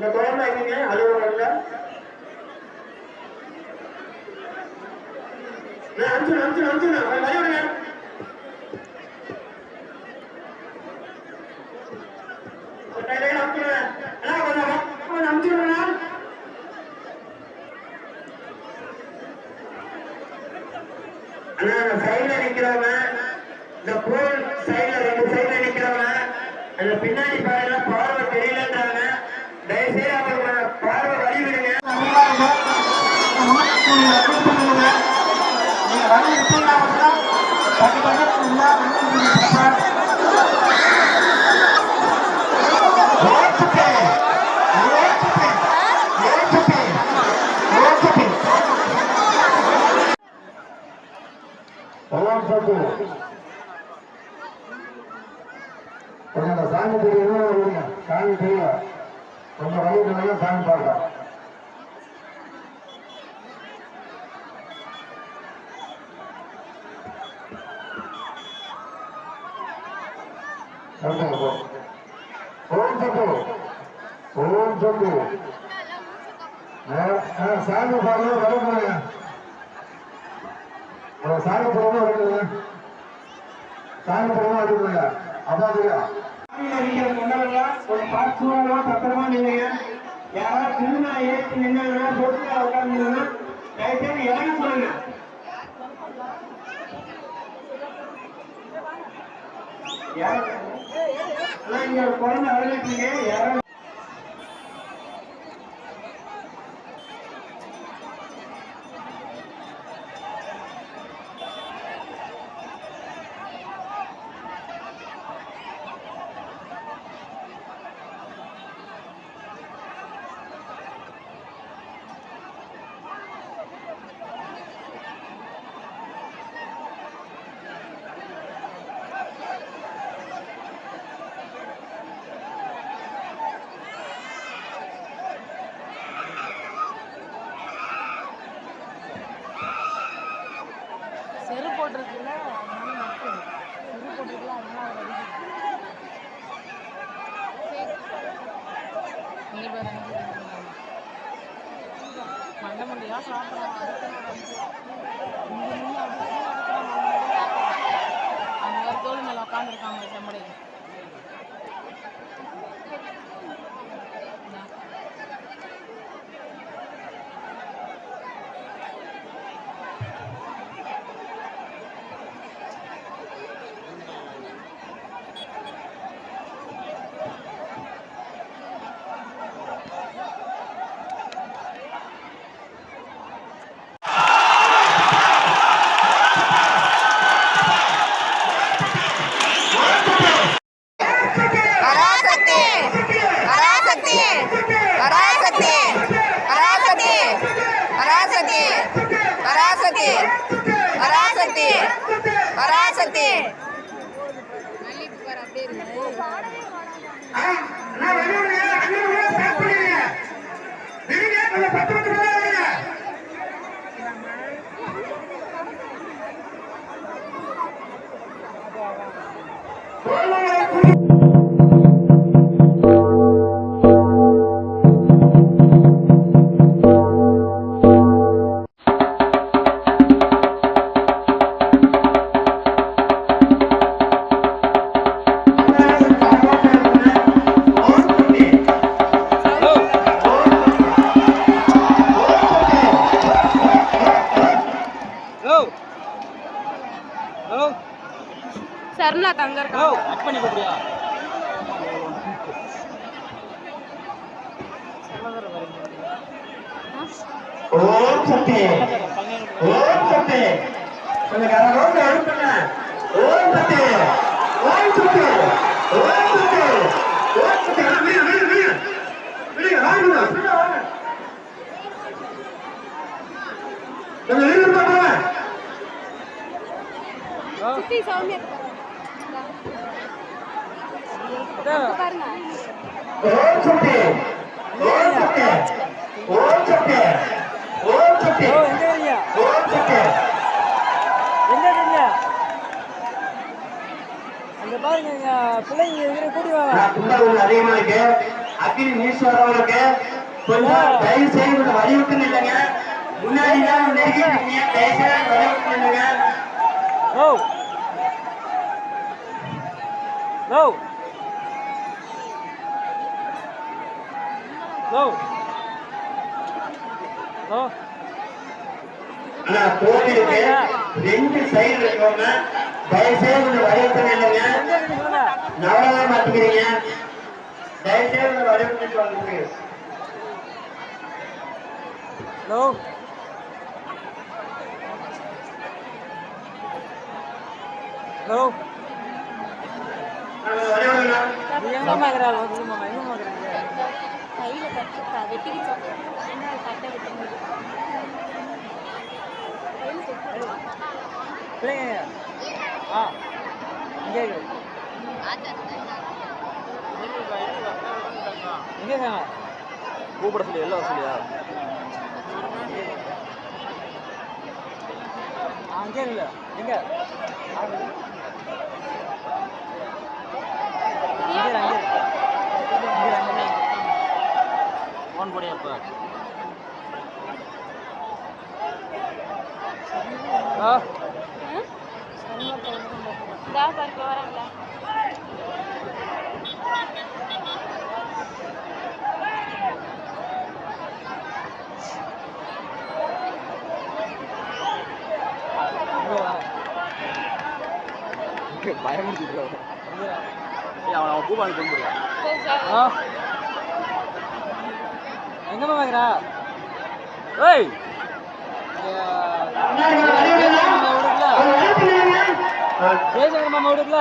இந்த குழந்தை எங்கீங்க அலுவலகம்ல அஞ்சு அஞ்சு அஞ்சு வரையுங்க அனுப்பிச்சுடுங்க அண்ணா அந்த சைடுல நிக்கிறவங்க இந்த போல் சைடுல ரெண்டு சைடுல நிக்கிறவங்க அந்த பின்னாடி பாருங்க பார்வை தெரியலன்றாங்க. நீங்கள் அப்ளை பண்ணுங்க நீங்கள் வந்து எடுத்தீங்கன்னா சாமி தெரியல சாமி தெரியல நம்ம வழியில் சாமி பார்க்கலாம். நன்றாகும் ஓம் சப்பு ஓம் சப்பு சாமி பாடல வளர்க்கணும் சாமி படமும் வளர்க்கணும் சாமி படமும் அடிக்கல அதான் ஒரு பாசுவமா பத்திரமா நின்னுங்க யாராவது திருநாய் ஏற்றி நின்னா போட்டு உட்கார்ந்து தயவுசெய்து இறங்க சொல்லுங்க. யாரும் குழந்தை அழகாட்டீங்க யாரும் தண்ணி பேர் மண்டை மண்டையாக சாப்பிட்றோம் அந்த மாதிரி தோல் மேலே உட்காந்துருக்காங்க செம்படையில் பராசக்தி இருக்கா தங்க இருக்கா சௌமியா அதிகமா இருக்கு. அக்னி நியூஸ் வரவங்களுக்கு கொஞ்சம் தயவு செய்து கொஞ்சம் வலியுறுத்தணும் இல்லைங்க முன்னாடி தான் நெருங்கிருக்கீங்க தயவுசெய்து வலியுறுத்தணும் இல்லைங்க ஓ ஓ ஆனா கோவிலுக்கு ரெண்டு சைடு இருக்கவங்க தயவு செய்து கொஞ்சம் வழி விட்டு நில்லுங்க. எங்க இருக்கு சொல்லுங்க நவரவே மாட்டேங்கிறீங்க தயவு செய்து கொஞ்சம் வழி விட்டு நில்லுங்க லோ லோ வழி விடுங்க நீ எங்க மாக்கிறா லோ மாமா எங்க மாக்கிறீங்க கையில கட்டி வெட்டி ஆ இங்கே இருக்காங்க கூப்பிட சொல்லி எல்லாம் சொல்லியா? அங்கே இல்லை எங்க அங்கே இரு, அங்கே இரு. அங்கே இரு, அங்கே இரு. ஃபோன் பாருங்க வராங்களா? பயமுறுத்தி அவன் அவன் கொண்டு போறியா? எங்கம்மா வாங்குறா? ஏய்! ஜெயசங்கர் மாமா விடுக்கல